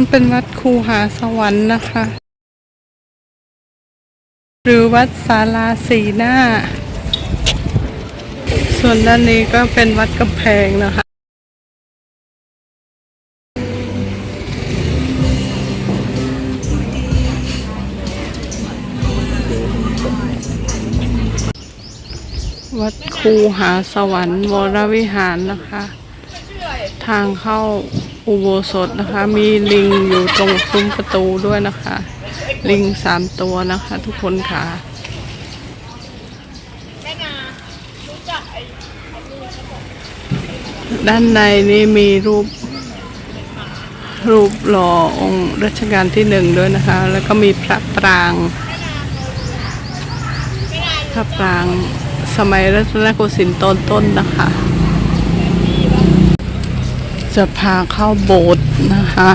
นั้นเป็นวัดคูหาสวรรค์นะคะ หรือวัดศาลาสีหน้า ส่วนด้านนี้ก็เป็นวัดกำแพงนะคะวัดคูหาสวรรค์วรวิหารนะคะ ทางเข้า อุโบสถนะคะ มีลิงอยู่ตรงซุ้มประตูด้วยนะคะ ลิงสามตัวนะคะ ทุกคนค่ะด้านในนี่มีรูป รูปหล่อองค์รัชกาลที่หนึ่งด้วยนะคะ แล้วก็มีพระปรางพระปรางสมัยรัตนโกสินทร์ตอนต้นนะคะ จะพาเข้าโบสถ์นะคะ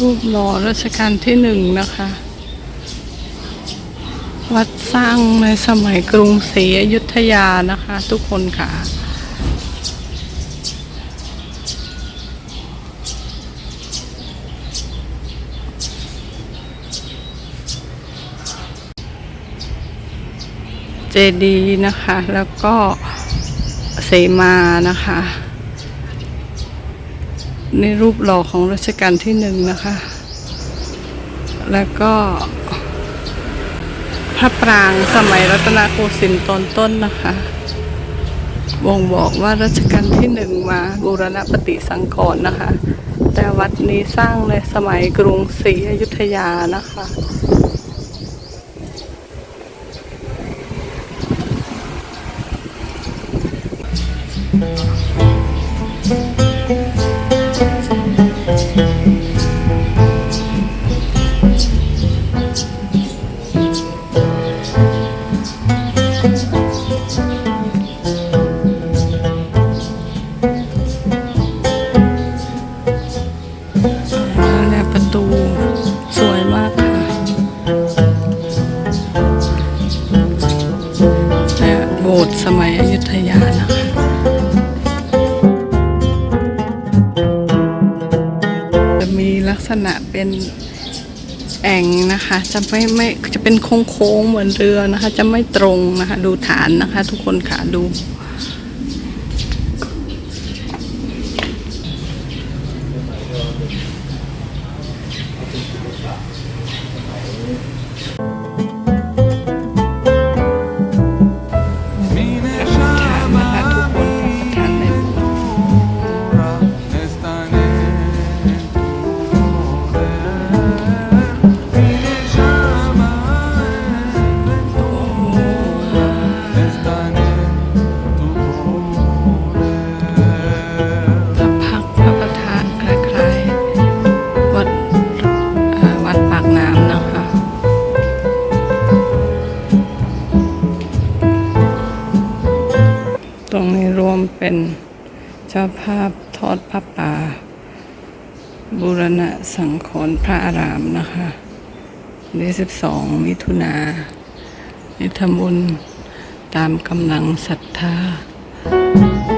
รูปหล่อรัชกาลที่หนึ่งนะคะ วัดสร้างในสมัยกรุงศรีอยุธยานะคะ ทุกคนค่ะ เจดีนะคะ แล้วก็เสมานะคะ ในรูปหล่อของรัชกาลที่หนึ่งนะคะ แล้วก็ พระปรางสมัยรัตนโกสินทร์ตอนต้นนะคะบ่งบอกว่ารัชกาลที่หนึ่งมาบูรณปฏิสังขรณ์นะคะ แต่วัดนี้สร้างในสมัยกรุงศรีอยุธยานะคะ เนี่ กษณะเป็นแอ่งนะคะ จะไม่ไม่จะเป็นโค้งๆเหมือนเรือนะคะ จะไม่ตรงนะคะ ดูฐานนะคะ ทุกคนค่ะดูาภาพทอดพระป่า บุรณะสังขรพระอารามนะคะนี่สิบสองมิถุนานิทำบุญตามกำลังศรัทธา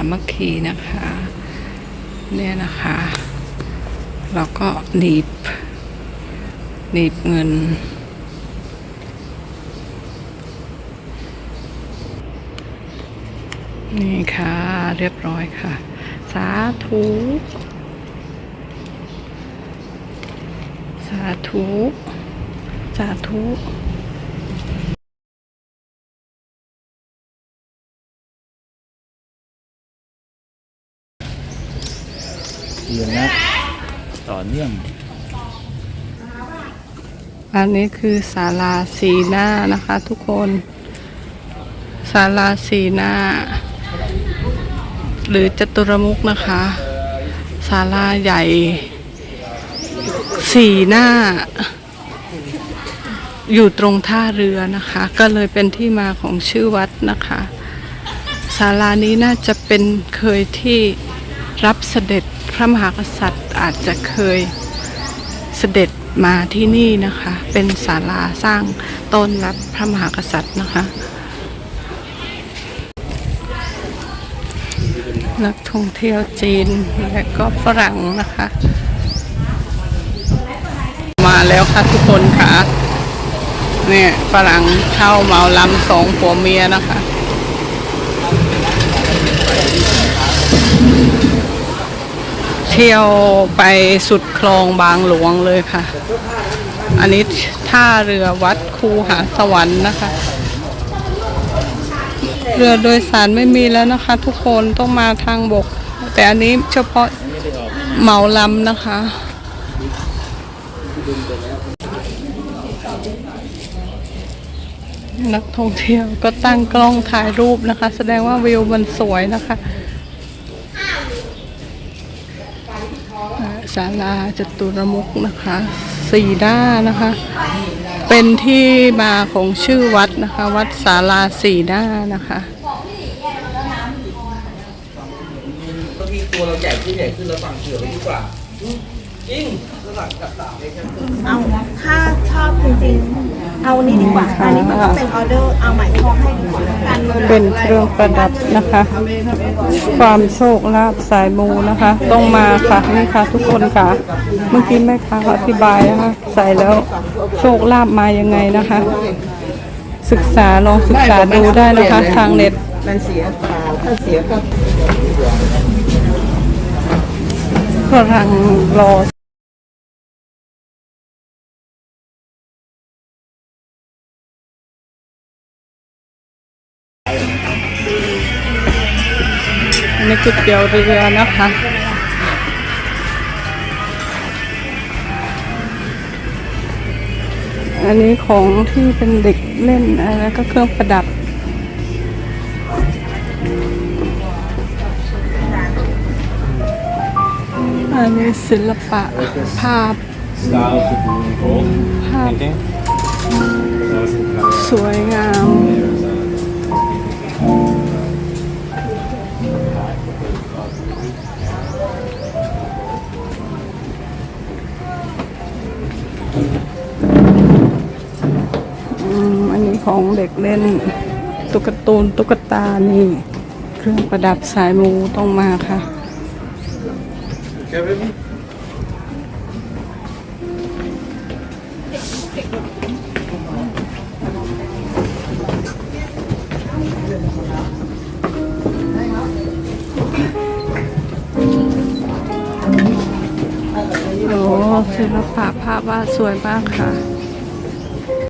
ามัคคีนะคะ เนี่ยนะคะแล้วก็หนีบ หนีบเงิน นี่ค่ะ เรียบร้อยค่ะ สาธุ สาธุ สาธุ เดือนนะื่อง อันนี้คือศาลาสีหน้านะคะทุกคนศาลาสีหน้า หรือจตุรมุกนะคะศาลาใหญ่ สีหน้า อยู่ตรงท่าเรือนะคะ ก็เลยเป็นที่มาของชื่อวัดนะคะศาลานี้น่าจะเป็นเคยที่รับเสด็จ ระมหากษัตริย์อาจจะเคยเสด็จมาที่นี่นะคะ เป็นศาลาสร้างต้นรับพระมหากษัตริย์นะคะ นักท่องเที่ยวจีนและก็ฝรั่งนะคะ มาแล้วค่ะทุกคนค่ะเนี่ยฝรั่งเช่าเมาลำสองผัวเมียนะคะ ที่ยวไปสุดคลองบางหลวงเลยค่ะ อันนี้ท่าเรือวัดคูหาสวรรค์นะคะ เรือโดยสารไม่มีแล้วนะคะ ทุกคนต้องมาทางบก แต่อันนี้เฉพาะเหมาลำนะคะ นักท่องเที่ยวก็ตั้งกล้องถ่ายรูปนะคะ แสดงว่าวิวมันสวยนะคะ ศาลาจตุรมุกนะคะสีด้านะคะ เป็นที่มาของชื่อวัดนะคะ วัดศาลาสีด้านะคะตัวเราใหญ่ขึ้นใหญ่ขึ้นเราสั่งเผื่อไว้ดีกว่า จริงเราสั่งกลับสามเลยครับเอาถ้าชอบจริงๆ เอานี้ดีกว่า อันนี้มันก็เป็นออเดอร์ เอาใหม่ทองให้ดีกว่ากันเป็นเครื่องประดับนะคะ ความโชคลาภสายมูนะคะ ต้องมาค่ะนี่ค่ะทุกคนค่ะ เมื่อกี้แม่ค้าเขาอธิบายนะคะ ใส่แล้วโชคลาภมายังไงนะคะ ศึกษาลองศึกษาดูได้นะคะ ทางเน็ตมันเสียเปล่าถ้าเสียก็กำลังรอ อันนี้ก๋วยเตี๋ยวเรือนะคะอันนี้ของที่เป็นเด็กเล่นอะไรก็เครื่องประดับ อันนี้ศิลปะภาพ Style to do in gold ภาพ painting. Those in color. สวยงาม อืมอันนี้ของเด็กเล่น ตุ๊กตูนตุ๊กตานี่ เครื่องประดับสายมูต้องมาค่ะ ศิลปะภาพวาดสวยมากค่ะ